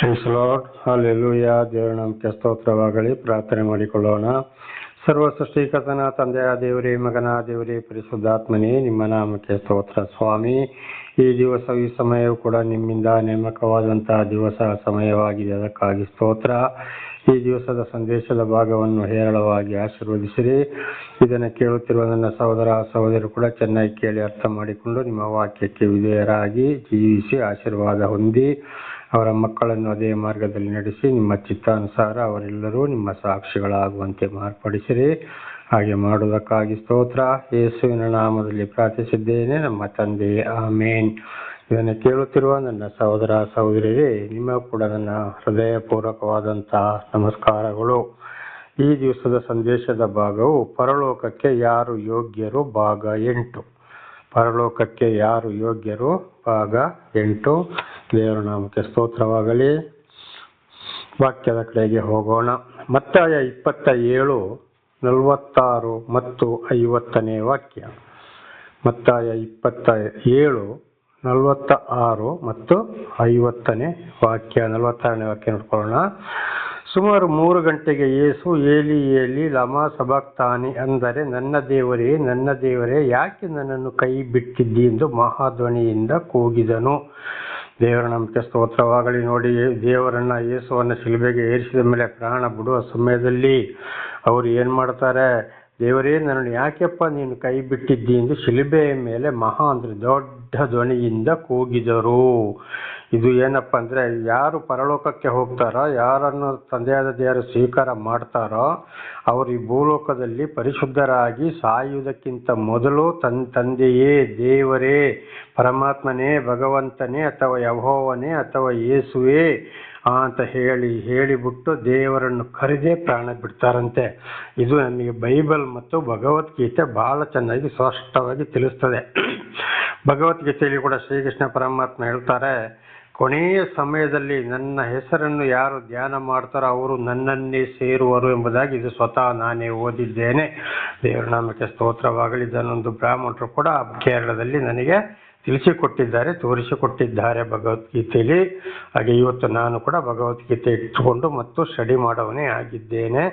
Praise lord alleluia ದೇವರ ನಂಬಿಕೆ, ಸ್ತೋತ್ರವಾಗಲಿ. ಪ್ರಾರ್ಥನೆ ಮಾಡಿಕೊಳ್ಳೋಣ. ಸರ್ವ ಸೃಷ್ಟಿಕರ್ತನ ತಂದೆಯ ದೇವರೇ, ಮಗನ ದೇವರೇ, ಪರಿಶುದ್ಧಾತ್ಮನೇ, ನಿಮ್ಮ ನಾಮಕ್ಕೆ ಸ್ತೋತ್ರ. ಸ್ವಾಮಿ, ಈ ದಿವಸ, ಈ ಸಮಯವು ಕೂಡ ನಿಮ್ಮಿಂದ ನೇಮಕವಾದಂತಹ ದಿವಸ, ಸಮಯವಾಗಿದೆ. ಅದಕ್ಕಾಗಿ ಸ್ತೋತ್ರ. ಈ ದಿವಸದ ಸಂದೇಶದ ಭಾಗವನ್ನು ಹೇರಳವಾಗಿ ಆಶೀರ್ವದಿಸಿರಿ. ಇದನ್ನು ಕೇಳುತ್ತಿರುವ ನನ್ನ ಸಹೋದರ ಸಹೋದರರು ಕೂಡ ಚೆನ್ನಾಗಿ ಕೇಳಿ ಅರ್ಥ ಮಾಡಿಕೊಂಡು ನಿಮ್ಮ ವಾಕ್ಯಕ್ಕೆ ವಿಧೇಯರಾಗಿ ಜೀವಿಸಿ ಆಶೀರ್ವಾದ ಹೊಂದಿ. ಅವರ ಮಕ್ಕಳನ್ನು ಅದೇ ಮಾರ್ಗದಲ್ಲಿ ನಡೆಸಿ ನಿಮ್ಮ ಚಿತ್ತಾನುಸಾರ ಅವರೆಲ್ಲರೂ ನಿಮ್ಮ ಸಾಕ್ಷಿಗಳಾಗುವಂತೆ ಮಾರ್ಪಡಿಸಿರಿ. ಹಾಗೆ ಮಾಡುವುದಕ್ಕಾಗಿ ಸ್ತೋತ್ರ. ಯೇಸುವಿನ ನಾಮದಲ್ಲಿ ಪ್ರಾರ್ಥಿಸಿದ್ದೇನೆ. ನಮ್ಮ ತಂದೆ, ಆಮೇನ್. ಇದನ್ನು ಕೇಳುತ್ತಿರುವ ನನ್ನ ಸಹೋದರ ಸಹೋದರಿಯರೇ, ನಿಮ್ಮ ಕೂಡ ನನ್ನ ಹೃದಯಪೂರ್ವಕವಾದಂತಹ ನಮಸ್ಕಾರಗಳು. ಈ ದಿವಸದ ಸಂದೇಶದ ಭಾಗವು ಪರಲೋಕಕ್ಕೆ ಯಾರು ಯೋಗ್ಯರು ಭಾಗ ಎಂಟು. ಪರಲೋಕಕ್ಕೆ ಯಾರು ಯೋಗ್ಯರು ಭಾಗ ಎಂಟು. ದೇವರ ನಾಮಕ್ಕೆ ಸ್ತೋತ್ರವಾಗಲಿ. ವಾಕ್ಯದ ಕಡೆಗೆ ಹೋಗೋಣ. ಮತ್ತಾಯ ಇಪ್ಪತ್ತ ಏಳು ನಲವತ್ತಾರು ಮತ್ತು ಐವತ್ತನೇ ವಾಕ್ಯ. ಮತ್ತಾಯ ಇಪ್ಪತ್ತ ಏಳು ನಲವತ್ತ ಆರು ಮತ್ತು ಐವತ್ತನೇ ವಾಕ್ಯ. ನಲವತ್ತಾರನೇ ವಾಕ್ಯ ನೋಡ್ಕೊಳ್ಳೋಣ. ಸುಮಾರು ಮೂರು ಗಂಟೆಗೆ ಯೇಸು ಏಲಿ ಏಲಿ, ಲಮ ಸಬಕ್ತಾನಿ ಅಂದರೆ ನನ್ನ ದೇವರೇ ನನ್ನ ದೇವರೇ, ಯಾಕೆ ನನ್ನನ್ನು ಕೈ ಬಿಟ್ಟಿದ್ದಿ ಎಂದು ಮಹಾಧ್ವನಿಯಿಂದ ಕೂಗಿದನು. ದೇವರ ನಂಬಿಕೆ ಸ್ತೋತ್ರವಾಗಲಿ ನೋಡಿ. ದೇವರನ್ನ ಏಸುವನ್ನು ಶಿಲುಬೆಗೆ ಏರಿಸಿದ ಮೇಲೆ ಪ್ರಾಣ ಬಿಡುವ ಸಮಯದಲ್ಲಿ ಅವರು ಏನು ಮಾಡ್ತಾರೆ? ದೇವರೇ, ನನ್ನನ್ನು ಯಾಕೆಪ್ಪ ನೀನು ಕೈ ಬಿಟ್ಟಿದ್ದಿ ಎಂದು ಶಿಲುಬೆಯ ಮೇಲೆ ಮಹಾ ಅಂದರೆ ದೊಡ್ಡ ಧ್ವನಿಯಿಂದ ಕೂಗಿದರು. ಇದು ಏನಪ್ಪ ಅಂದರೆ ಯಾರು ಪರಲೋಕಕ್ಕೆ ಹೋಗ್ತಾರೋ, ಯಾರನ್ನು ತಂದೆಯಾದ ದೇವರು ಸ್ವೀಕಾರ ಮಾಡ್ತಾರೋ, ಅವರು ಈ ಭೂಲೋಕದಲ್ಲಿ ಪರಿಶುದ್ಧರಾಗಿ ಸಾಯುವುದಕ್ಕಿಂತ ಮೊದಲು ತನ್ ತಂದೆಯೇ, ದೇವರೇ, ಪರಮಾತ್ಮನೇ, ಭಗವಂತನೇ ಅಥವಾ ಯಹೋವನೇ ಅಥವಾ ಯೇಸುವೇ ಅಂತ ಹೇಳಿ, ಹೇಳಿಬಿಟ್ಟು ದೇವರನ್ನು ಕರೆದೇ ಪ್ರಾಣ ಬಿಡ್ತಾರಂತೆ. ಇದು ನಮಗೆ ಬೈಬಲ್ ಮತ್ತು ಭಗವದ್ಗೀತೆ ಬಹಳ ಚೆನ್ನಾಗಿ ಸ್ಪಷ್ಟವಾಗಿ ತಿಳಿಸ್ತದೆ. ಭಗವದ್ಗೀತೆಯಲ್ಲಿ ಕೂಡ ಶ್ರೀಕೃಷ್ಣ ಪರಮಾತ್ಮ ಹೇಳ್ತಾರೆ, ಕೊನೆಯ ಸಮಯದಲ್ಲಿ ನನ್ನ ಹೆಸರನ್ನು ಯಾರು ಧ್ಯಾನ ಮಾಡ್ತಾರೋ ಅವರು ನನ್ನನ್ನೇ ಸೇರುವರು ಎಂಬುದಾಗಿ ಇದು ಸ್ವತಃ ನಾನೇ ಓದಿದ್ದೇನೆ. ದೇವರ ನಾಮಕ್ಕೆ ಸ್ತೋತ್ರವಾಗಲಿ. ಇದನ್ನೊಂದು ಬ್ರಾಹ್ಮಣರು ಕೂಡ ಕೇರಳದಲ್ಲಿ ನನಗೆ ತಿಳಿಸಿಕೊಟ್ಟಿದ್ದಾರೆ, ತೋರಿಸಿಕೊಟ್ಟಿದ್ದಾರೆ ಭಗವದ್ಗೀತೆಯಲ್ಲಿ ಹಾಗೆ ಇವತ್ತು ನಾನು ಕೂಡ ಭಗವದ್ಗೀತೆ ಇಟ್ಟುಕೊಂಡು ಮತ್ತು ಸ್ಟಡಿ ಮಾಡವನೇ ಆಗಿದ್ದೇನೆ.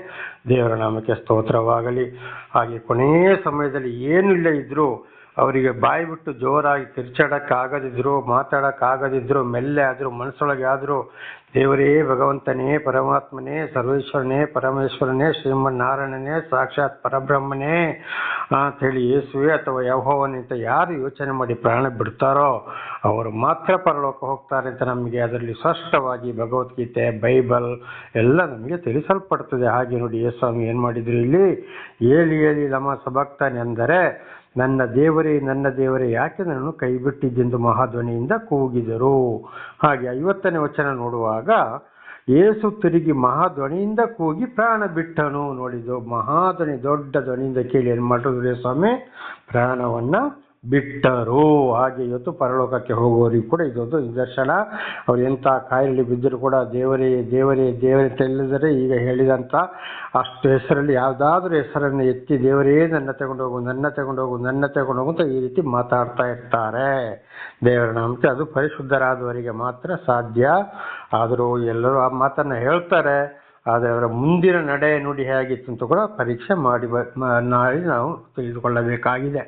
ದೇವರ ನಾಮಕ್ಕೆ ಸ್ತೋತ್ರವಾಗಲಿ. ಹಾಗೆ ಕೊನೆಯ ಸಮಯದಲ್ಲಿ ಏನಿಲ್ಲ ಇದ್ರೂ ಅವರಿಗೆ ಬಾಯಿ ಬಿಟ್ಟು ಜೋರಾಗಿ ತಿರ್ಚಾಡೋಕ್ಕಾಗದಿದ್ರು, ಮಾತಾಡೋಕ್ಕಾಗದಿದ್ರು, ಮೆಲ್ಲೆ ಆದರೂ, ಮನಸ್ಸೊಳಗೆ ಆದರೂ, ದೇವರೇ ಭಗವಂತನೇ, ಪರಮಾತ್ಮನೇ, ಸರ್ವೇಶ್ವರನೇ, ಪರಮೇಶ್ವರನೇ, ಶ್ರೀಮನ್ನಾರಾಯಣನೇ, ಸಾಕ್ಷಾತ್ ಪರಬ್ರಹ್ಮನೇ ಅಂಥೇಳಿ ಯೇಸುವೆ ಅಥವಾ ಅಂತ ಯಾರು ಯೋಚನೆ ಮಾಡಿ ಪ್ರಾಣ ಬಿಡ್ತಾರೋ, ಅವರು ಮಾತ್ರ ಪರಲೋಕ ಹೋಗ್ತಾರೆ ಅಂತ ನಮಗೆ ಅದರಲ್ಲಿ ಸ್ಪಷ್ಟವಾಗಿ ಭಗವದ್ಗೀತೆ, ಬೈಬಲ್ ಎಲ್ಲ ನಮಗೆ ತಿಳಿಸಲ್ಪಡ್ತದೆ. ಹಾಗೆ ನೋಡಿ ಯೇಸ್ವಾಮಿ ಏನು ಮಾಡಿದ್ರು ಇಲ್ಲಿ? ಹೇಳಿ ಹೇಳಿ ನಮ್ಮ ಸಬಕ್ತಾನೆ ಅಂದರೆ ನನ್ನ ದೇವರೇ ನನ್ನ ದೇವರೇ, ಯಾಕೆ ನನ್ನನ್ನು ಕೈಬಿಟ್ಟಿದ್ದೆಂದು ಮಹಾಧ್ವನಿಯಿಂದ ಕೂಗಿದರು. ಹಾಗೆ ಐವತ್ತನೇ ವಚನ ನೋಡುವಾಗ ಏಸು ತಿರುಗಿ ಮಹಾಧ್ವನಿಯಿಂದ ಕೂಗಿ ಪ್ರಾಣ ಬಿಟ್ಟನು. ನೋಡಿದ್ದು ಮಹಾಧ್ವನಿ ದೊಡ್ಡ ಧ್ವನಿಯಿಂದ ಕೇಳಿ, ಏನು ಮಾಡಿದ್ರು ಸ್ವಾಮಿ? ಪ್ರಾಣವನ್ನ ಬಿಟ್ಟರು. ಹಾಗೆ ಇವತ್ತು ಪರಲೋಕಕ್ಕೆ ಹೋಗುವವರಿಗೂ ಕೂಡ ಇದೊಂದು ನಿದರ್ಶನ. ಅವ್ರು ಎಂಥ ಕಾಯಿಲೆ ಬಿದ್ದರೂ ಕೂಡ ದೇವರೇ ದೇವರೇ ದೇವರೇ ತೆಲ್ಲಿದರೆ ಈಗ ಹೇಳಿದಂಥ ಅಷ್ಟು ಹೆಸರಲ್ಲಿ ಯಾವುದಾದ್ರೂ ಹೆಸರನ್ನು ಎತ್ತಿ ದೇವರೇ ನನ್ನ ತಗೊಂಡೋಗು ನನ್ನ ತಗೊಂಡೋಗು ನನ್ನ ತಗೊಂಡೋಗು ಅಂತ ಈ ರೀತಿ ಮಾತಾಡ್ತಾ ಇರ್ತಾರೆ. ದೇವರ ನಾಮಕ್ಕೆ ಅದು ಪರಿಶುದ್ಧರಾದವರಿಗೆ ಮಾತ್ರ ಸಾಧ್ಯ. ಆದರೂ ಎಲ್ಲರೂ ಆ ಮಾತನ್ನು ಹೇಳ್ತಾರೆ. ಆದರೆ ಅವರ ಮುಂದಿನ ನಡೆ ನುಡಿ ಹೇಗಿತ್ತು ಅಂತ ಕೂಡ ಪರೀಕ್ಷೆ ಮಾಡಿ ನಾಳೆ ನಾವು ತಿಳಿದುಕೊಳ್ಳಬೇಕಾಗಿದೆ.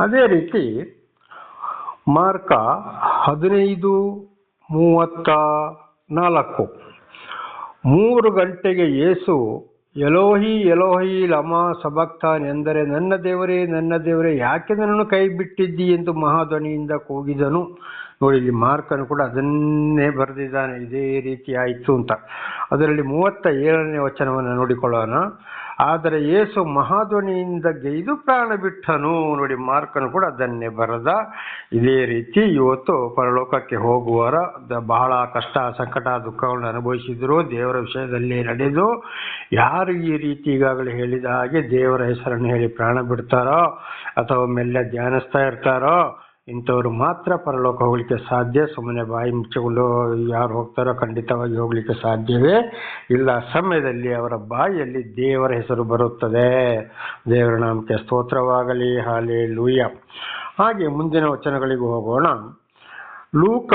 ಅದೇ ರೀತಿ ಮಾರ್ಕ ಹದಿನೈದು ಮೂವತ್ತ ನಾಲ್ಕು. ಮೂರು ಗಂಟೆಗೆ ಯೇಸು ಎಲೋಹಿ ಎಲೋಹಿ ಲಮ ಸಬಕ್ತಾನ್ ಎಂದರೆ ನನ್ನ ದೇವರೇ ನನ್ನ ದೇವರೇ, ಯಾಕೆ ನನ್ನನ್ನು ಕೈ ಬಿಟ್ಟಿದ್ದಿ ಎಂದು ಮಹಾಧ್ವನಿಯಿಂದ ಕೂಗಿದನು. ನೋಡಿ, ಇಲ್ಲಿ ಮಾರ್ಕನು ಕೂಡ ಅದನ್ನೇ ಬರೆದಿದ್ದಾನೆ. ಇದೇ ರೀತಿ ಆಯಿತು ಅಂತ. ಅದರಲ್ಲಿ ಮೂವತ್ತ ಏಳನೇ ವಚನವನ್ನು ನೋಡಿಕೊಳ್ಳೋಣ. ಆದರೆ ಯೇಸು ಮಹಾಧ್ವನಿಯಿಂದ ಗೈದು ಪ್ರಾಣ ಬಿಟ್ಟನು ನೋಡಿ ಮಾರ್ಕನು ಕೂಡ ಅದನ್ನೇ ಬರೆದ. ಇದೇ ರೀತಿ ಇವತ್ತು ಪರಲೋಕಕ್ಕೆ ಹೋಗುವರ ಬಹಳ ಕಷ್ಟ, ಸಂಕಟ, ದುಃಖಗಳನ್ನು ಅನುಭವಿಸಿದ್ರು. ದೇವರ ವಿಷಯದಲ್ಲಿ ನಡೆದು ಯಾರು ಈ ರೀತಿ ಈಗಾಗಲೇ ಹೇಳಿದ ಹಾಗೆ ದೇವರ ಹೆಸರನ್ನು ಹೇಳಿ ಪ್ರಾಣ ಬಿಡ್ತಾರೋ ಅಥವಾ ಮೆಲ್ಲ ಧ್ಯಾನಿಸ್ತಾ ಇರ್ತಾರೋ ಇಂಥವ್ರು ಮಾತ್ರ ಪರಲೋಕ ಹೋಗ್ಲಿಕ್ಕೆ ಸಾಧ್ಯ. ಸುಮ್ಮನೆ ಬಾಯಿ ಮುಚ್ಚಿಕೊಂಡು ಯಾರು ಹೋಗ್ತಾರೋ ಖಂಡಿತವಾಗಿ ಹೋಗ್ಲಿಕ್ಕೆ ಸಾಧ್ಯವೇ ಇಲ್ಲ. ಸಮಯದಲ್ಲಿ ಅವರ ಬಾಯಿಯಲ್ಲಿ ದೇವರ ಹೆಸರು ಬರುತ್ತದೆ. ದೇವರ ನಾಮಕ್ಕೆ ಸ್ತೋತ್ರವಾಗಲಿ. ಹಾಲೆ ಲೂಯ ಹಾಗೆ ಮುಂದಿನ ವಚನಗಳಿಗೂ ಹೋಗೋಣ. ಲೂಕ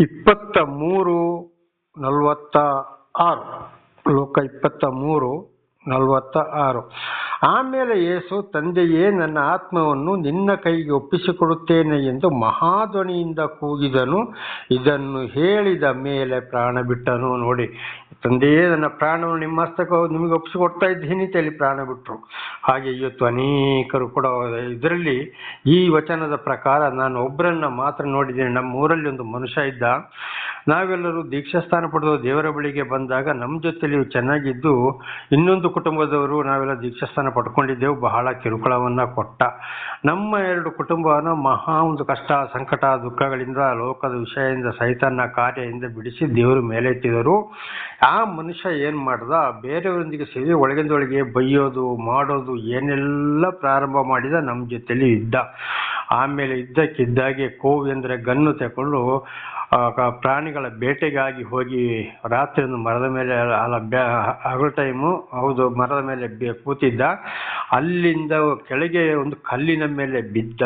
ಇಪ್ಪತ್ತ ಮೂರು ನಲ್ವತ್ತ ಆರು. ಲೋಕ ಇಪ್ಪತ್ತ ಮೂರು ನಲವತ್ತ ಆರು ಆಮೇಲೆ ಯೇಸು, ತಂದೆಯೇ, ನನ್ನ ಆತ್ಮವನ್ನು ನಿನ್ನ ಕೈಗೆ ಒಪ್ಪಿಸಿಕೊಡುತ್ತೇನೆ ಎಂದು ಮಹಾಧ್ವನಿಯಿಂದ ಕೂಗಿದನು. ಇದನ್ನು ಹೇಳಿದ ಮೇಲೆ ಪ್ರಾಣ ಬಿಟ್ಟನು. ನೋಡಿ, ತಂದೆಯೇ, ನನ್ನ ಪ್ರಾಣವನ್ನು ನಿಮ್ಮ ಹಸ್ತಕ್ಕೆ ನಿಮಗೆ ಒಪ್ಪಿಸಿಕೊಡ್ತಾ ಇದ್ದೀನಿ ಹೇಳಿ ಪ್ರಾಣ ಬಿಟ್ಟರು ಹಾಗೆ ಇವತ್ತು ಅನೇಕರು ಕೂಡ ಇದರಲ್ಲಿ ಈ ವಚನದ ಪ್ರಕಾರ ನಾನು ಒಬ್ಬರನ್ನ ಮಾತ್ರ ನೋಡಿದ್ದೇನೆ. ನಮ್ಮ ಊರಲ್ಲಿ ಒಂದು ಮನುಷ್ಯ ಇದ್ದ. ನಾವೆಲ್ಲರೂ ದೀಕ್ಷಾಸ್ಥಾನ ಪಡೆದು ದೇವರ ಬಳಿಗೆ ಬಂದಾಗ ನಮ್ಮ ಜೊತೆಯಲ್ಲಿ ಚೆನ್ನಾಗಿದ್ದು ಇನ್ನೊಂದು ಕುಟುಂಬದವರು ನಾವೆಲ್ಲ ದೀಕ್ಷಾಸ್ಥಾನ ಪಡ್ಕೊಂಡಿದ್ದೆವು. ಬಹಳ ಕಿರುಕುಳವನ್ನ ಕೊಟ್ಟ. ನಮ್ಮ ಎರಡು ಕುಟುಂಬವನ್ನು ಮಹಾ ಒಂದು ಕಷ್ಟ, ಸಂಕಟ, ದುಃಖಗಳಿಂದ, ಲೋಕದ ವಿಷಯದಿಂದ, ಸೈತನ್ನ ಕಾರ್ಯದಿಂದ ಬಿಡಿಸಿ ದೇವರು ಮೇಲೆತ್ತಿದರು. ಆ ಮನುಷ್ಯ ಏನು ಮಾಡ್ದ? ಬೇರೆಯವರೊಂದಿಗೆ ಸೇರಿ ಒಳಗಿಂದೊಳಗೆ ಬೈಯೋದು, ಮಾಡೋದು ಏನೆಲ್ಲ ಪ್ರಾರಂಭ ಮಾಡಿದ ನಮ್ಮ ಜೊತೆಲಿ ಇದ್ದ. ಆಮೇಲೆ ಇದ್ದಕ್ಕಿದ್ದಾಗೆ ಕೋವಿ ಅಂದ್ರೆ ಗನ್ನು ಕ- ಪ್ರಾಣಿಗಳ ಬೇಟೆಗಾಗಿ ಹೋಗಿ ರಾತ್ರಿ ಒಂದು ಮರದ ಮೇಲೆ ಅಲ್ಲ ಹಗಲು ಟೈಮು, ಹೌದು, ಮರದ ಮೇಲೆ ಬೆ- ಕೂತಿದ್ದ. ಅಲ್ಲಿಂದ ಕೆಳಗೆ ಒಂದು ಕಲ್ಲಿನ ಮೇಲೆ ಬಿದ್ದ.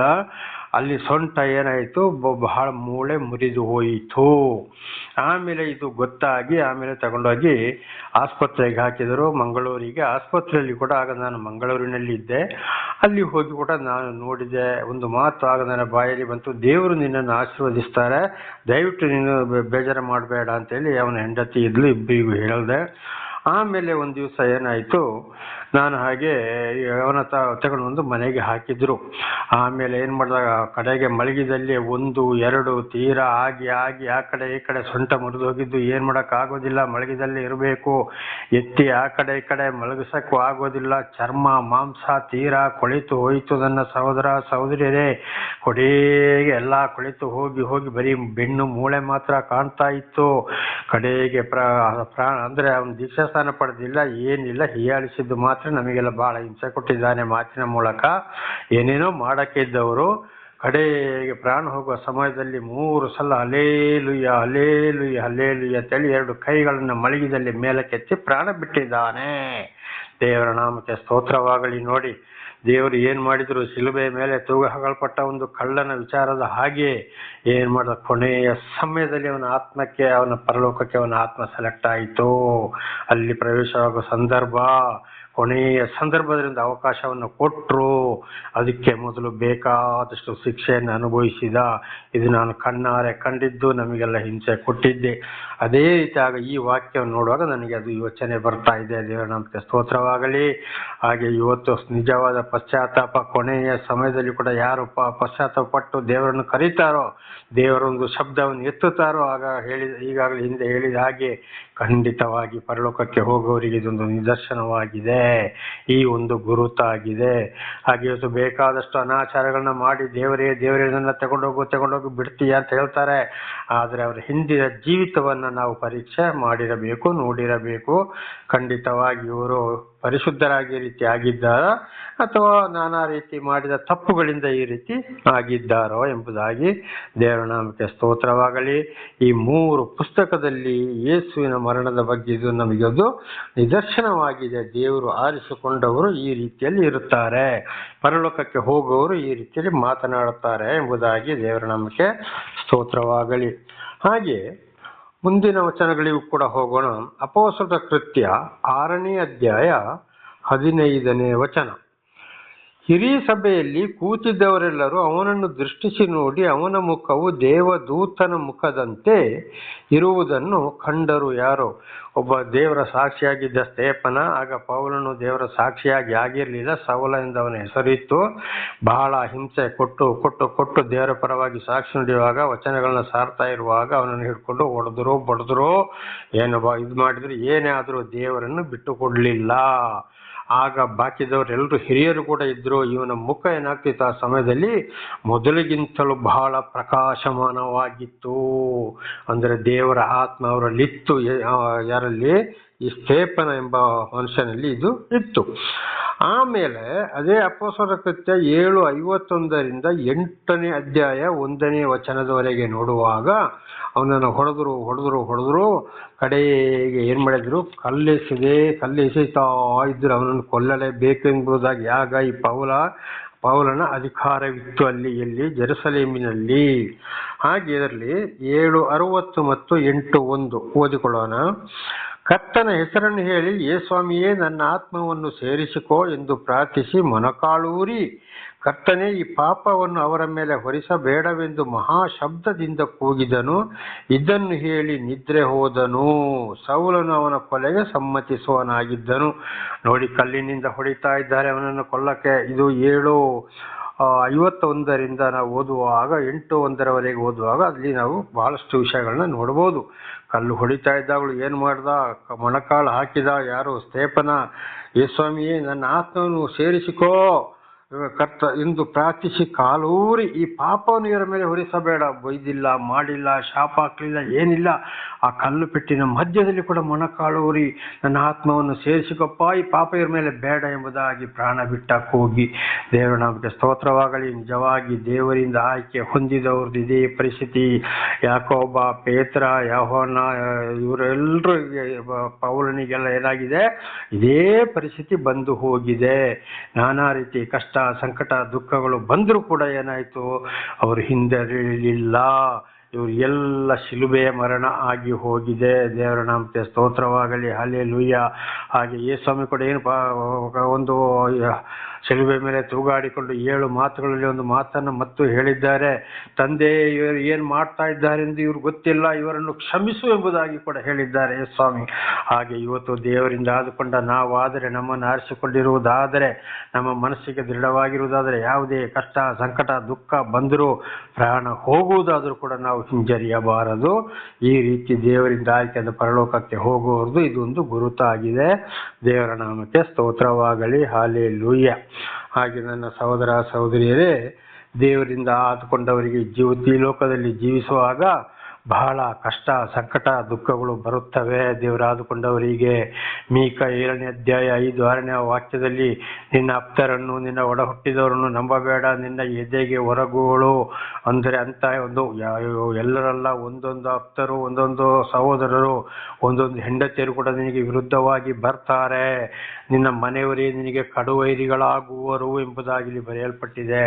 ಅಲ್ಲಿ ಸೊಂಟ ಏನಾಯಿತು ಬಹಳ ಮೂಳೆ ಮುರಿದು ಹೋಯಿತು. ಆಮೇಲೆ ಇದು ಗೊತ್ತಾಗಿ, ಆಮೇಲೆ ತಗೊಂಡೋಗಿ ಆಸ್ಪತ್ರೆಗೆ ಹಾಕಿದರು. ಮಂಗಳೂರಿಗೆ, ಆಸ್ಪತ್ರೆಯಲ್ಲಿ ಕೂಡ ಆಗ ನಾನು ಮಂಗಳೂರಿನಲ್ಲಿ ಇದ್ದೆ ಅಲ್ಲಿ ಹೋಗಿ ಕೂಡ ನಾನು ನೋಡಿದೆ, ಒಂದು ಮಾತು. ಆಗ ನನ್ನ ಬಾಯಲ್ಲಿ ಬಂತು, ದೇವರು ನಿನ್ನನ್ನು ಆಶೀರ್ವದಿಸ್ತಾರೆ. ದಯವಿಟ್ಟು ನೀನು ಬೇಜಾರು ಮಾಡಬೇಡ ಅಂತೇಳಿ ಅವನ ಹೆಂಡತಿ ಇದ್ಲು ಇಬ್ಬರಿಗೂ ಹೇಳಿದೆ. ಆಮೇಲೆ ಒಂದು ದಿವಸ ಏನಾಯಿತು ನಾನು ಹಾಗೆ ಅವನ ತ ತಗೊಂಡು ಬಂದು ಮನೆಗೆ ಹಾಕಿದ್ರು. ಆಮೇಲೆ ಏನು ಮಾಡಿದಾಗ ಕಡೆಗೆ ಮಲಗಿದಲ್ಲಿ ಒಂದು, ಎರಡು ತೀರಾ ಆಗಿ ಆಗಿ ಆ ಕಡೆ ಈ ಕಡೆ ಸೊಂಟ ಮುರಿದು ಹೋಗಿದ್ದು. ಏನು ಮಾಡೋಕ್ಕಾಗೋದಿಲ್ಲ ಮಲಗಿದಲ್ಲಿ ಇರಬೇಕು. ಎತ್ತಿ ಆ ಕಡೆ ಈ ಕಡೆ ಮಲಗಿಸಕ್ಕೂ ಆಗೋದಿಲ್ಲ. ಚರ್ಮ, ಮಾಂಸ ತೀರಾ ಕೊಳಿತು ಹೋಯಿತು ನನ್ನ ಸಹೋದರ, ಸಹೋದರಿಯರೇ. ಕೊಡೆಗೆ ಎಲ್ಲ ಕೊಳಿತು ಹೋಗಿ ಹೋಗಿ ಬರೀ ಬೆನ್ನು ಮೂಳೆ ಮಾತ್ರ ಕಾಣ್ತಾ ಇತ್ತು. ಕಡೆಗೆ ಪ್ರಾ ಪ್ರಾಣ ಅಂದರೆ ಅವನು ದೀಕ್ಷಾಸ್ಥಾನ ಪಡೆದಿಲ್ಲ, ಏನಿಲ್ಲ, ಹೀಯಾಳಿಸಿದ್ದು ಮಾತ್ರ. ನಮಗೆಲ್ಲ ಬಹಳ ಹಿಂಸೆ ಕೊಟ್ಟಿದ್ದಾನೆ ಮಾತಿನ ಮೂಲಕ. ಏನೇನೋ ಮಾಡಕ್ಕೆ ಇದ್ದವರು ಕಡೆಗೆ ಪ್ರಾಣ ಹೋಗುವ ಸಮಯದಲ್ಲಿ ಮೂರು ಸಲ ಅಲೇಲುಯ್ಯ ಅಲೇಲುಯ್ಯ ಅಲೇಲುಯ್ಯ ಅಂತೇಳಿ ಎರಡು ಕೈಗಳನ್ನು ಮಲಗಿದಲ್ಲಿ ಮೇಲಕ್ಕೆತ್ತಿ ಪ್ರಾಣ ಬಿಟ್ಟಿದ್ದಾನೆ. ದೇವರ ನಾಮಕ್ಕೆ ಸ್ತೋತ್ರವಾಗಲಿ ನೋಡಿ. ದೇವರು ಏನ್ ಮಾಡಿದ್ರು ಶಿಲುಬೆ ಮೇಲೆ ತೂಗ ಹಾಕಲ್ಪಟ್ಟ ಒಂದು ಕಳ್ಳನ ವಿಚಾರದ ಹಾಗೆ ಏನ್ ಮಾಡಿದ? ಕೊನೆಯ ಸಮಯದಲ್ಲಿ ಅವನ ಆತ್ಮಕ್ಕೆ, ಅವನ ಪರಲೋಕಕ್ಕೆ ಅವನ ಆತ್ಮ ಸೆಲೆಕ್ಟ್ ಆಯಿತು. ಅಲ್ಲಿ ಪ್ರವೇಶವಾಗುವ ಸಂದರ್ಭ ಕೊನೆಯ ಸಂದರ್ಭದಿಂದ ಅವಕಾಶವನ್ನು ಕೊಟ್ಟರು ಅದಕ್ಕೆ ಮೊದಲು ಬೇಕಾದಷ್ಟು ಶಿಕ್ಷೆಯನ್ನು ಅನುಭವಿಸಿದ. ಇದು ನಾನು ಕಣ್ಣಾರೆ ಕಂಡಿದ್ದು, ನಮಗೆಲ್ಲ ಹಿಂಸೆ ಕೊಟ್ಟಿದ್ದೆ. ಅದೇ ರೀತಿಯಾಗ ಈ ವಾಕ್ಯವನ್ನು ನೋಡುವಾಗ ನನಗೆ ಅದು ಯೋಚನೆ ಬರ್ತಾ ಇದೆ. ದೇವರ ನಮಗೆ ಸ್ತೋತ್ರವಾಗಲಿ. ಹಾಗೆ ಇವತ್ತು ನಿಜವಾದ ಪಶ್ಚಾತ್ತಾಪ, ಕೊನೆಯ ಸಮಯದಲ್ಲಿ ಕೂಡ ಯಾರು ಪ ಪಶ್ಚಾತ್ತಾಪ ಪಟ್ಟು ದೇವರನ್ನು ಕರೀತಾರೋ, ದೇವರೊಂದು ಶಬ್ದವನ್ನು ಎತ್ತುತ್ತಾರೋ, ಆಗ ಹೇಳಿದ, ಈಗಾಗಲೇ ಹಿಂದೆ ಹೇಳಿದ ಹಾಗೆ ಖಂಡಿತವಾಗಿ ಪರಲೋಕಕ್ಕೆ ಹೋಗುವವರಿಗೆ ಇದೊಂದು ನಿದರ್ಶನವಾಗಿದೆ. ಈ ಒಂದು ಗುರುತಾಗಿದೆ. ಹಾಗೆ ಇವತ್ತು ಬೇಕಾದಷ್ಟು ಅನಾಚಾರಗಳನ್ನ ಮಾಡಿ ದೇವರೇ ದೇವರೇ ಇದನ್ನ ತಗೊಂಡೋಗು ತಗೊಂಡೋಗು, ಬಿಡ್ತೀಯ ಅಂತ ಹೇಳ್ತಾರೆ. ಆದರೆ ಅವರ ಹಿಂದಿನ ಜೀವಿತವನ್ನ ನಾವು ಪರೀಕ್ಷೆ ಮಾಡಿರಬೇಕು, ನೋಡಿರಬೇಕು. ಖಂಡಿತವಾಗಿ ಇವರು ಪರಿಶುದ್ಧರಾಗಿ ರೀತಿ ಆಗಿದ್ದಾರಾ? ಅಥವಾ ನಾನಾ ರೀತಿ ಮಾಡಿದ ತಪ್ಪುಗಳಿಂದ ಈ ರೀತಿ ಆಗಿದ್ದಾರೋ ಎಂಬುದಾಗಿ ದೇವರ ನಾಮಕ್ಕೆ ಸ್ತೋತ್ರವಾಗಲಿ. ಈ ಮೂರು ಪುಸ್ತಕದಲ್ಲಿ ಯೇಸುವಿನ ಮರಣದ ಬಗ್ಗೆ ಇದು ನಮಗೆ ಅದು ನಿದರ್ಶನವಾಗಿದೆ. ದೇವರು ಆರಿಸಿಕೊಂಡವರು ಈ ರೀತಿಯಲ್ಲಿ ಇರುತ್ತಾರೆ. ಪರಲೋಕಕ್ಕೆ ಹೋಗುವವರು ಈ ರೀತಿಯಲ್ಲಿ ಮಾತನಾಡುತ್ತಾರೆ ಎಂಬುದಾಗಿ ದೇವರ ನಾಮಕ್ಕೆ ಸ್ತೋತ್ರವಾಗಲಿ. ಹಾಗೆ ಮುಂದಿನ ವಚನಗಳಿಗೂ ಕೂಡ ಹೋಗೋಣ. ಅಪೋಸದ ಕೃತ್ಯ ಆರನೇ ಅಧ್ಯಾಯ ಹದಿನೈದನೇ ವಚನ. ಹಿರಿಯ ಸಭೆಯಲ್ಲಿ ಕೂತಿದ್ದವರೆಲ್ಲರೂ ಅವನನ್ನು ದೃಷ್ಟಿಸಿ ನೋಡಿ ಅವನ ಮುಖವು ದೇವದೂತನ ಮುಖದಂತೆ ಇರುವುದನ್ನು ಕಂಡರು ಯಾರು? ಒಬ್ಬ ದೇವರ ಸಾಕ್ಷಿಯಾಗಿದ್ದ ಸ್ತೇಪನ ಆಗ ಪೌಲನು ದೇವರ ಸಾಕ್ಷಿಯಾಗಿ ಆಗಿರಲಿಲ್ಲ. ಸವಲ ಎಂದು ಅವನ ಹೆಸರಿತ್ತು ಬಹಳ ಹಿಂಸೆ ಕೊಟ್ಟು ಕೊಟ್ಟು ಕೊಟ್ಟು ದೇವರ ಪರವಾಗಿ ಸಾಕ್ಷಿ ನುಡಿಯುವಾಗ, ವಚನಗಳನ್ನ ಸಾರ್ತಾ ಇರುವಾಗ ಅವನನ್ನು ಹಿಡ್ಕೊಂಡು ಹೊಡೆದ್ರು ಬಡಿದ್ರು. ಏನು ಇದು ಮಾಡಿದ್ರು. ಏನೇ ಆದರೂ ದೇವರನ್ನು ಬಿಟ್ಟು ಕೊಡಲಿಲ್ಲ ಆಗ ಬಾಕಿದವರೆಲ್ಲರೂ ಹಿರಿಯರು ಕೂಡ ಇದ್ದರು ಇವನ ಮುಖ ಏನಾಗ್ತಿತ್ತು ಆ ಸಮಯದಲ್ಲಿ? ಮೊದಲಿಗಿಂತಲೂ ಬಹಳ ಪ್ರಕಾಶಮಾನವಾಗಿತ್ತು. ಅಂದ್ರೆ ದೇವರ ಆತ್ಮ ಅವರಲ್ಲಿತ್ತು. ಯ- ಆ, ಯಾರಲ್ಲಿ ಈ ಸ್ಟೇಪನ ಎಂಬ ಮನುಷ್ಯನಲ್ಲಿ ಇದು ಇತ್ತು. ಆಮೇಲೆ ಅದೇ ಅಪೋಸರ ಕೃತ್ಯ ಏಳು ಐವತ್ತೊಂದರಿಂದ ಎಂಟನೇ ಅಧ್ಯಾಯ ಒಂದನೇ ವಚನದವರೆಗೆ ನೋಡುವಾಗ ಅವನನ್ನು ಹೊಡೆದ್ರು ಹೊಡೆದ್ರು ಹೊಡೆದ್ರು. ಕಡೆಗೆ ಏನು ಮಾಡಿದ್ರು? ಕಲ್ಲೆಸಿದೆ ಕಲ್ಲೆಸೆಯುತ್ತಾ ಇದ್ರು. ಅವನನ್ನು ಕೊಲ್ಲಲೇಬೇಕೆಂಬುದಾಗಿ ಯಾಗ ಈ ಪೌಲ ಪೌಲನ ಅಧಿಕಾರವಿತ್ತು ಅಲ್ಲಿ ಎಲ್ಲಿ ಜೆರುಸಲೇಮಿನಲ್ಲಿ. ಹಾಗೆ ಇದರಲ್ಲಿ ಏಳು, ಅರವತ್ತು ಮತ್ತು ಎಂಟು, ಒಂದು. ಓದಿಕೊಳ್ಳೋಣ. ಕತ್ತನ ಹೆಸರನ್ನು ಹೇಳಿ, ಏ ಸ್ವಾಮಿಯೇ, ನನ್ನ ಆತ್ಮವನ್ನು ಸೇರಿಸಿಕೋ ಎಂದು ಪ್ರಾರ್ಥಿಸಿ ಮೊನಕಾಳೂರಿ. ಕರ್ತನೇ, ಈ ಪಾಪವನ್ನು ಅವರ ಮೇಲೆ ಹೊರಿಸಬೇಡವೆಂದು ಮಹಾಶಬ್ದದಿಂದ ಕೂಗಿದನು. ಇದನ್ನು ಹೇಳಿ ನಿದ್ರೆ ಹೋದನು. ಸೌಲನು ಅವನ ಕೊಲೆಗೆ ಸಮ್ಮತಿಸುವನಾಗಿದ್ದನು. ನೋಡಿ, ಕಲ್ಲಿನಿಂದ ಹೊಡಿತಾ ಇದ್ದಾರೆ ಅವನನ್ನು ಕೊಲ್ಲಕ್ಕೆ. ಇದು ಏಳು ಐವತ್ತೊಂದರಿಂದ ನಾವು ಓದುವಾಗ, ಎಂಟು ಒಂದರವರೆಗೆ ಓದುವಾಗ ಅಲ್ಲಿ ನಾವು ಬಹಳಷ್ಟು ವಿಷಯಗಳನ್ನ ನೋಡ್ಬೋದು. ಕಲ್ಲು ಹೊಡಿತಾ ಇದ್ದಾಗಳು ಏನು ಮಾಡ್ದ? ಮೊಣಕಾಳು ಹಾಕಿದ. ಯಾರು ಸ್ತೇಪನ ಸ್ವಾಮಿಯೇ, ನನ್ನ ಆತ್ಮವನ್ನು ಸೇರಿಸಿಕೋ. ಕರ್ತ ಇಂದು ಪ್ರಾರ್ಥಿಸಿ ಕಾಲೂರಿ ಈ ಪಾಪವನ್ನು ಇವರ ಮೇಲೆ ಹೊರಿಸಬೇಡ, ಬೈದಿಲ್ಲ, ಮಾಡಿಲ್ಲ, ಶಾಪ ಹಾಕಲಿಲ್ಲ, ಏನಿಲ್ಲ. ಆ ಕಲ್ಲು ಪೆಟ್ಟಿನ ಮಧ್ಯದಲ್ಲಿ ಕೂಡ ಮೊಣಕಾಲೂರಿ ನನ್ನ ಆತ್ಮವನ್ನು ಸೇರಿಸಿಕೊಪ್ಪ, ಈ ಪಾಪ ಇವರ ಮೇಲೆ ಬೇಡ ಎಂಬುದಾಗಿ ಪ್ರಾಣ ಬಿಟ್ಟ ಕೂಗಿ. ದೇವರ ಬಿಟ್ಟ ಸ್ತೋತ್ರವಾಗಲಿ. ನಿಜವಾಗಿ ದೇವರಿಂದ ಆಯ್ಕೆ ಹೊಂದಿದವ್ರದ್ದು ಇದೇ ಪರಿಸ್ಥಿತಿ. ಯಾಕೋಬ, ಪೇತ್ರ, ಯಹೋನ ಇವರೆಲ್ಲರೂ ಪೌಲನಿಗೆಲ್ಲ ಏನಾಗಿದೆ? ಇದೇ ಪರಿಸ್ಥಿತಿ ಬಂದು ಹೋಗಿದೆ. ನಾನಾ ರೀತಿ ಕಷ್ಟ ಸಂಕಟ ದುಃಖಗಳು ಬಂದರೂ ಕೂಡ ಏನಾಯಿತು? ಅವರು ಹಿಂದರಿಲಿಲ್ಲ ಇವರು ಎಲ್ಲ ಶಿಲುಬೆಯ ಮರಣ ಆಗಿ ಹೋಗಿದೆ. ದೇವರ ನಾಮಕ್ಕೆ ಸ್ತೋತ್ರವಾಗಲಿ. ಹಾಲೆ ಲೂಯ್ಯ ಹಾಗೆ ಯೇಸು ಸ್ವಾಮಿ ಕೂಡ ಏನು ಒಂದು ಶಿಲುಬೆ ಮೇಲೆ ತೂಗಾಡಿಕೊಂಡು ಏಳು ಮಾತುಗಳಲ್ಲಿ ಒಂದು ಮಾತನ್ನು ಮತ್ತು ಹೇಳಿದ್ದಾರೆ. ತಂದೆ, ಇವರು ಏನು ಮಾಡ್ತಾ ಇದ್ದಾರೆ ಎಂದು ಇವ್ರು ಗೊತ್ತಿಲ್ಲ. ಇವರನ್ನು ಕ್ಷಮಿಸು ಎಂಬುದಾಗಿ ಕೂಡ ಹೇಳಿದ್ದಾರೆ ಸ್ವಾಮಿ. ಹಾಗೆ ಇವತ್ತು ದೇವರಿಂದ ಆದುಕೊಂಡ ನಾವಾದರೆ, ನಮ್ಮನ್ನು ಆರಿಸಿಕೊಂಡಿರುವುದಾದರೆ, ನಮ್ಮ ಮನಸ್ಸಿಗೆ ದೃಢವಾಗಿರುವುದಾದರೆ, ಯಾವುದೇ ಕಷ್ಟ, ಸಂಕಟ, ದುಃಖ ಬಂದರೂ ಪ್ರಾಣ ಹೋಗುವುದಾದರೂ ಕೂಡ ನಾವು ಹಿಂಜರಿಯಬಾರದು. ಈ ರೀತಿ ದೇವರಿಂದ ಆಯ್ಕೆಯಾದ ಪರಲೋಕಕ್ಕೆ ಹೋಗುವುದು ಇದೊಂದು ಗುರುತಾಗಿದೆ ದೇವರ ನಾಮಕ್ಕೆ ಸ್ತೋತ್ರವಾಗಲಿ. ಹಾಲೆ ಲೂಯ್ಯ ಹಾಗೆ ನನ್ನ ಸಹೋದರ ಸಹೋದರಿಯರೇ, ದೇವರಿಂದ ಆದುಕೊಂಡವರಿಗೆ ಜೀವತಿ ಲೋಕದಲ್ಲಿ ಜೀವಿಸುವಾಗ ಬಹಳ ಕಷ್ಟ, ಸಂಕಟ, ದುಃಖಗಳು ಬರುತ್ತವೆ. ದೇವರಾದುಕೊಂಡವರಿಗೆ ಮೀಕ ಏಳನೇ ಅಧ್ಯಾಯ ಐದು ಆರನೇ ವಾಕ್ಯದಲ್ಲಿ, ನಿನ್ನ ಅಪ್ತರನ್ನು, ನಿನ್ನ ಒಡ ಹುಟ್ಟಿದವರನ್ನು ನಂಬಬೇಡ. ನಿನ್ನ ಎದೆಗೆ ಹೊರಗುಗಳು ಅಂದರೆ ಅಂತ ಒಂದು ಎಲ್ಲರಲ್ಲ, ಒಂದೊಂದು ಅಪ್ತರು, ಒಂದೊಂದು ಸಹೋದರರು, ಒಂದೊಂದು ಹೆಂಡತಿಯರು ಕೂಡ ನಿನಗೆ ವಿರುದ್ಧವಾಗಿ ಬರ್ತಾರೆ. ನಿನ್ನ ಮನೆಯವರೇ ನಿನಗೆ ಕಡುವೈರಿಗಳಾಗುವರು ಎಂಬುದಾಗಿ ಇಲ್ಲಿ ಬರೆಯಲ್ಪಟ್ಟಿದೆ.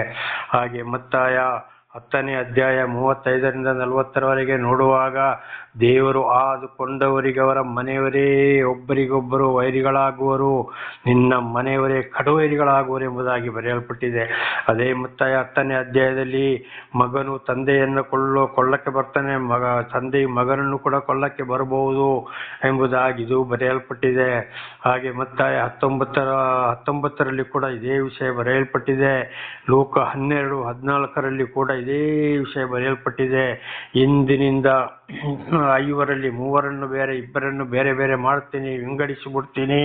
ಹಾಗೆ ಮತ್ತಾಯ ಹತ್ತನೇ ಅಧ್ಯಾಯ ಮೂವತ್ತೈದರಿಂದ ನಲವತ್ತರವರೆಗೆ ನೋಡುವಾಗ ದೇವರು ಆದುಕೊಂಡವರಿಗೆ ಅವರ ಮನೆಯವರೇ, ಒಬ್ಬರಿಗೊಬ್ಬರು ವೈರಿಗಳಾಗುವರು, ನಿನ್ನ ಮನೆಯವರೇ ಕಡುವೈರಿಗಳಾಗುವರು ಎಂಬುದಾಗಿ ಬರೆಯಲ್ಪಟ್ಟಿದೆ. ಅದೇ ಮುತ್ತಾಯ ಹತ್ತನೇ ಅಧ್ಯಾಯದಲ್ಲಿ ಮಗನು ತಂದೆಯನ್ನು ಕೊಳ್ಳೋ, ಕೊಳ್ಳಕ್ಕೆ ಬರ್ತಾನೆ, ಮಗ ತಂದೆ ಮಗನನ್ನು ಕೂಡ ಕೊಳ್ಳಕ್ಕೆ ಬರಬಹುದು ಎಂಬುದಾಗಿ ಇದು ಬರೆಯಲ್ಪಟ್ಟಿದೆ. ಹಾಗೆ ಮುತ್ತಾಯ ಹತ್ತೊಂಬತ್ತರ, ಹತ್ತೊಂಬತ್ತರಲ್ಲಿ ಕೂಡ ಇದೇ ವಿಷಯ ಬರೆಯಲ್ಪಟ್ಟಿದೆ. ಲೋಕ ಹನ್ನೆರಡು, ಹದಿನಾಲ್ಕರಲ್ಲಿ ಕೂಡ ಇದೇ ವಿಷಯ ಬರೆಯಲ್ಪಟ್ಟಿದೆ. ಇಂದಿನಿಂದ ಐವರಲ್ಲಿ ಮೂವರನ್ನು ಬೇರೆ, ಇಬ್ಬರನ್ನು ಬೇರೆ ಬೇರೆ ಮಾಡ್ತೀನಿ ವಿಂಗಡಿಸಿ ಬಿಡ್ತೀನಿ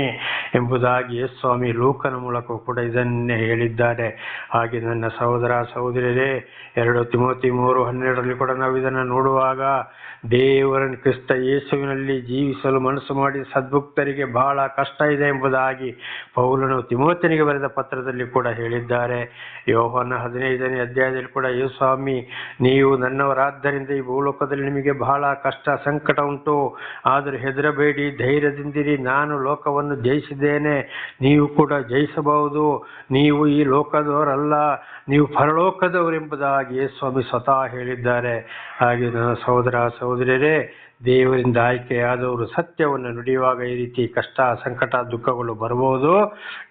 ಎಂಬುದಾಗಿ ಸ್ವಾಮಿ ಲೋಕನ ಮೂಲಕ ಕೂಡ ಇದನ್ನೇ ಹೇಳಿದ್ದಾರೆ. ಹಾಗೆ ನನ್ನ ಸಹೋದರ, ಸಹೋದರಿಯರೇ, ಎರಡು ತಿಮೋತಿ ಮೂರು ಹನ್ನೆರಡರಲ್ಲಿ ಕೂಡ ನಾವು ಇದನ್ನು ನೋಡುವಾಗ ದೇವರನ್ನು ಕ್ರಿಸ್ತ ಯೇಸುವಿನಲ್ಲಿ ಜೀವಿಸಲು ಮನಸ್ಸು ಮಾಡಿ ಸದ್ಭುಕ್ತರಿಗೆ ಬಹಳ ಕಷ್ಟ ಇದೆ ಎಂಬುದಾಗಿ ಪೌಲನು ತಿಮೋತಿನಿಗೆ ಬರೆದ ಪತ್ರದಲ್ಲಿ ಕೂಡ ಹೇಳಿದ್ದಾರೆ. ಯೋಹನ ಹದಿನೈದನೇ ಅಧ್ಯಾಯದಲ್ಲಿ ಕೂಡ ಯೇಸು ಸ್ವಾಮಿ, ನೀವು ನನ್ನವರಾದ್ದರಿಂದ ಈ ಭೂಲೋಕದಲ್ಲಿ ನಿಮಗೆ ಬಹಳ ಕಷ್ಟ, ಸಂಕಟ ಉಂಟು. ಆದರೆ ಹೆದರಬೇಡಿ, ಧೈರ್ಯದಿಂದಿರಿ, ನಾನು ಲೋಕವನ್ನು ಜಯಿಸಿದ್ದೇನೆ. ನೀವು ಕೂಡ ಜಯಿಸಬಹುದು. ನೀವು ಈ ಲೋಕದವರಲ್ಲ, ನೀವು ಪರಲೋಕದವರೆಂಬುದಾಗಿ ಸ್ವಾಮಿ ಸ್ವತಃ ಹೇಳಿದ್ದಾರೆ. ಹಾಗೆ ನನ್ನ ಸಹೋದರ, ಸಹೋದರಿಯರೇ, ದೇವರಿಂದ ಆಯ್ಕೆಯಾದವರು ಸತ್ಯವನ್ನು ನುಡಿಯುವಾಗ ಈ ರೀತಿ ಕಷ್ಟ, ಸಂಕಟ, ದುಃಖಗಳು ಬರಬಹುದು.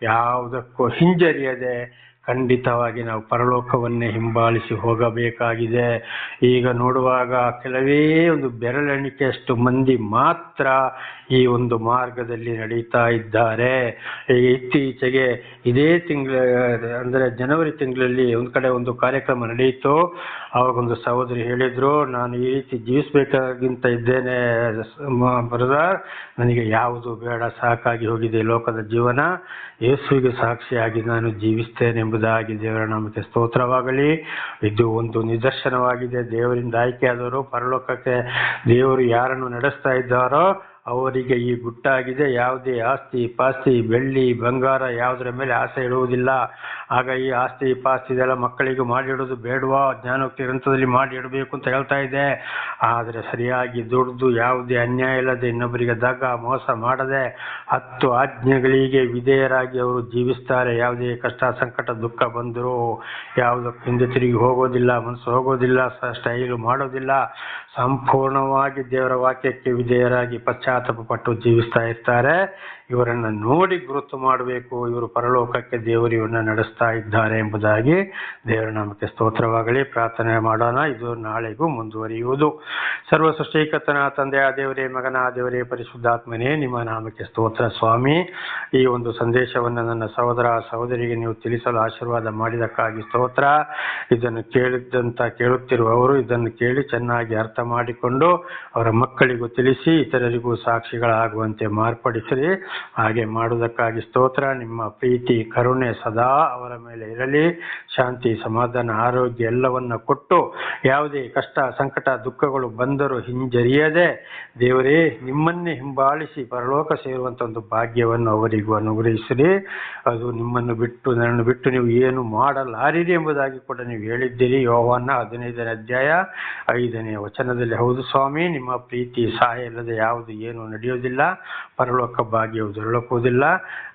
ಯಾವುದಕ್ಕೂ ಹಿಂಜರಿಯದೆ ಖಂಡಿತವಾಗಿ ನಾವು ಪರಲೋಕವನ್ನೇ ಹಿಂಬಾಲಿಸಿ ಹೋಗಬೇಕಾಗಿದೆ. ಈಗ ನೋಡುವಾಗ ಕೆಲವೇ ಒಂದು ಬೆರಳೆಣಿಕೆಯಷ್ಟು ಮಂದಿ ಮಾತ್ರ ಈ ಒಂದು ಮಾರ್ಗದಲ್ಲಿ ನಡೀತಾ ಇದ್ದಾರೆ. ಇತ್ತೀಚೆಗೆ ಇದೇ ತಿಂಗಳ, ಅಂದರೆ ಜನವರಿ ತಿಂಗಳಲ್ಲಿ ಒಂದು ಕಡೆ ಒಂದು ಕಾರ್ಯಕ್ರಮ ನಡೆಯಿತು ಅವಾಗ ಒಂದು ಸಹೋದರಿ ಹೇಳಿದರು, ನಾನು ಈ ರೀತಿ ಜೀವಿಸಬೇಕಾಗಿಂತ ಇದ್ದೇನೆ ಬ್ರದರ್, ನನಗೆ ಯಾವುದು ಬೇಡ, ಸಾಕಾಗಿ ಹೋಗಿದೆ ಲೋಕದ ಜೀವನ. ಯೇಸುವಿಗೆ ಸಾಕ್ಷಿಯಾಗಿ ನಾನು ಜೀವಿಸ್ತೇನೆ ಎಂಬುದಾಗಿ ದೇವರ ನಾಮಕ್ಕೆ ಸ್ತೋತ್ರವಾಗಲಿ. ಇದು ಒಂದು ನಿದರ್ಶನವಾಗಿದೆ. ದೇವರಿಂದ ಆಯ್ಕೆಯಾದವರು ಪರಲೋಕಕ್ಕೆ ದೇವರು ಯಾರನ್ನು ನಡೆಸ್ತಾ ಇದ್ದಾರೋ ಅವರಿಗೆ ಈ ಗುಟ್ಟಾಗಿದೆ. ಯಾವುದೇ ಆಸ್ತಿ, ಪಾಸ್ತಿ, ಬೆಳ್ಳಿ, ಬಂಗಾರ ಯಾವುದರ ಮೇಲೆ ಆಸೆ ಇಡುವುದಿಲ್ಲ. ಆಗ ಈ ಆಸ್ತಿ, ಪಾಸ್ತಿ ಇದೆಲ್ಲ ಮಕ್ಕಳಿಗೆ ಮಾಡಿಡೋದು ಬೇಡವಾ? ಜ್ಞಾನೋಕ್ತಿ ಗ್ರಂಥದಲ್ಲಿ ಮಾಡಿ ಇಡಬೇಕು ಅಂತ ಹೇಳ್ತಾ ಇದೆ. ಆದರೆ ಸರಿಯಾಗಿ ದುಡ್ದು ಯಾವುದೇ ಅನ್ಯಾಯ ಇಲ್ಲದೆ ಇನ್ನೊಬ್ಬರಿಗೆ ದಗ, ಮೋಸ ಮಾಡದೆ ಹತ್ತು ಆಜ್ಞೆಗಳಿಗೆ ವಿಧೇಯರಾಗಿ ಅವರು ಜೀವಿಸ್ತಾರೆ. ಯಾವುದೇ ಕಷ್ಟ, ಸಂಕಟ, ದುಃಖ ಬಂದರೂ ಯಾವುದಕ್ಕೆ ಹಿಂದೆ ತಿರುಗಿ ಹೋಗೋದಿಲ್ಲ, ಮನಸ್ಸು ಹೋಗೋದಿಲ್ಲ ಸ್ಟೈಲು ಮಾಡೋದಿಲ್ಲ. ಸಂಪೂರ್ಣವಾಗಿ ದೇವರ ವಾಕ್ಯಕ್ಕೆ ವಿಧೇಯರಾಗಿ ಪಶ್ಚಾತ್ತಾಪ ಪಟ್ಟು ಜೀವಿಸ್ತಾ ಇರ್ತಾರೆ. ಇವರನ್ನು ನೋಡಿ ಗುರುತು ಮಾಡಬೇಕು, ಇವರು ಪರಲೋಕಕ್ಕೆ ದೇವರು ಇವರನ್ನ ನಡೆಸ್ತಾ ಇದ್ದಾರೆ ಎಂಬುದಾಗಿ ದೇವರ ನಾಮಕ್ಕೆ ಸ್ತೋತ್ರವಾಗಲಿ. ಪ್ರಾರ್ಥನೆ ಮಾಡೋಣ, ಇದು ನಾಳೆಗೂ ಮುಂದುವರಿಯುವುದು. ಸರ್ವ ತಂದೆ ತಂದೆಯ ದೇವರೇ, ಮಗನ ದೇವರೇ, ಪರಿಶುದ್ಧಾತ್ಮನೇ, ನಿಮ್ಮ ನಾಮಕ್ಕೆ ಸ್ತೋತ್ರ ಸ್ವಾಮಿ. ಈ ಒಂದು ಸಂದೇಶವನ್ನು ನನ್ನ ಸಹೋದರ ಸಹೋದರಿಗೆ ನೀವು ತಿಳಿಸಲು ಆಶೀರ್ವಾದ ಮಾಡಿದಕ್ಕಾಗಿ ಸ್ತೋತ್ರ. ಇದನ್ನು ಕೇಳಿದ್ದಂತ ಕೇಳುತ್ತಿರುವವರು ಇದನ್ನು ಕೇಳಿ ಚೆನ್ನಾಗಿ ಅರ್ಥ ಮಾಡಿಕೊಂಡು ಅವರ ಮಕ್ಕಳಿಗೂ ತಿಳಿಸಿ, ಇತರರಿಗೂ ಸಾಕ್ಷಿಗಳಾಗುವಂತೆ ಮಾರ್ಪಡಿಸಿರಿ. ಹಾಗೆ ಮಾಡುವುದಕ್ಕಾಗಿ ಸ್ತೋತ್ರ. ನಿಮ್ಮ ಪ್ರೀತಿ, ಕರುಣೆ ಸದಾ ಅವರ ಮೇಲೆ ಇರಲಿ. ಶಾಂತಿ, ಸಮಾಧಾನ, ಆರೋಗ್ಯ ಎಲ್ಲವನ್ನ ಕೊಟ್ಟು ಯಾವುದೇ ಕಷ್ಟ, ಸಂಕಟ, ದುಃಖಗಳು ಬಂದರೂ ಹಿಂಜರಿಯದೆ ದೇವರೇ, ನಿಮ್ಮನ್ನೇ ಹಿಂಬಾಲಿಸಿ ಪರಲೋಕ ಸೇರುವಂತ ಒಂದು ಭಾಗ್ಯವನ್ನು ಅವರಿಗೂ ಅನುಗ್ರಹಿಸಿರಿ. ಅದು ನಿಮ್ಮನ್ನು ಬಿಟ್ಟು, ನನ್ನನ್ನು ಬಿಟ್ಟು ನೀವು ಏನು ಮಾಡಲಾರಿರಿ ಎಂಬುದಾಗಿ ಕೂಡ ನೀವು ಹೇಳಿದ್ದೀರಿ. ಯೋವನ್ನ ಹದಿನೈದನೇ ಅಧ್ಯಾಯ ಐದನೇ ವಚನದಲ್ಲಿ. ಹೌದು ಸ್ವಾಮಿ, ನಿಮ್ಮ ಪ್ರೀತಿ ಸಹಾಯ ಇಲ್ಲದೆ ಯಾವುದು ಏನು ನಡೆಯುವುದಿಲ್ಲ ಪರಲೋಕ ಭಾಗ್ಯವು ದೊರಳಕುವುದಿಲ್ಲ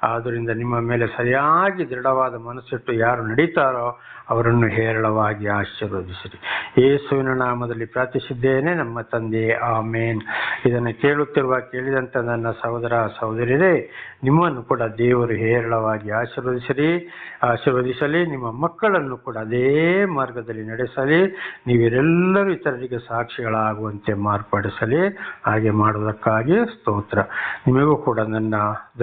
ಆದ್ದರಿಂದ ನಿಮ್ಮ ಮೇಲೆ ಸರಿಯಾಗಿ ದೃಢವಾದ ಮನಸ್ಸಿಟ್ಟು ಯಾರು ನಡೀತಾರೋ ಅವರನ್ನು ಹೇರಳವಾಗಿ ಆಶೀರ್ವದಿಸಿರಿ. ಯೇಸುವಿನ ನಾಮದಲ್ಲಿ ಪ್ರಾರ್ಥಿಸಿದ್ದೇನೆ, ನಮ್ಮ ತಂದೆ, ಆಮೇನ್. ಇದನ್ನು ಕೇಳುತ್ತಿರುವ ಕೇಳಿದಂಥ ನನ್ನ ಸಹೋದರ, ಸಹೋದರಿಯರೇ, ನಿಮ್ಮನ್ನು ಕೂಡ ದೇವರು ಹೇರಳವಾಗಿ ಆಶೀರ್ವದಿಸಿರಿ. ಆಶೀರ್ವದಿಸಲಿ, ನಿಮ್ಮ ಮಕ್ಕಳನ್ನು ಕೂಡ ಅದೇ ಮಾರ್ಗದಲ್ಲಿ ನಡೆಸಲಿ. ನೀವಿರೆಲ್ಲರೂ ಇತರರಿಗೆ ಸಾಕ್ಷಿಗಳಾಗುವಂತೆ ಮಾರ್ಪಡಿಸಲಿ. ಹಾಗೆ ಮಾಡುವುದಕ್ಕಾಗಿ ಸ್ತೋತ್ರ. ನಿಮಗೂ ಕೂಡ ನನ್ನ uh, that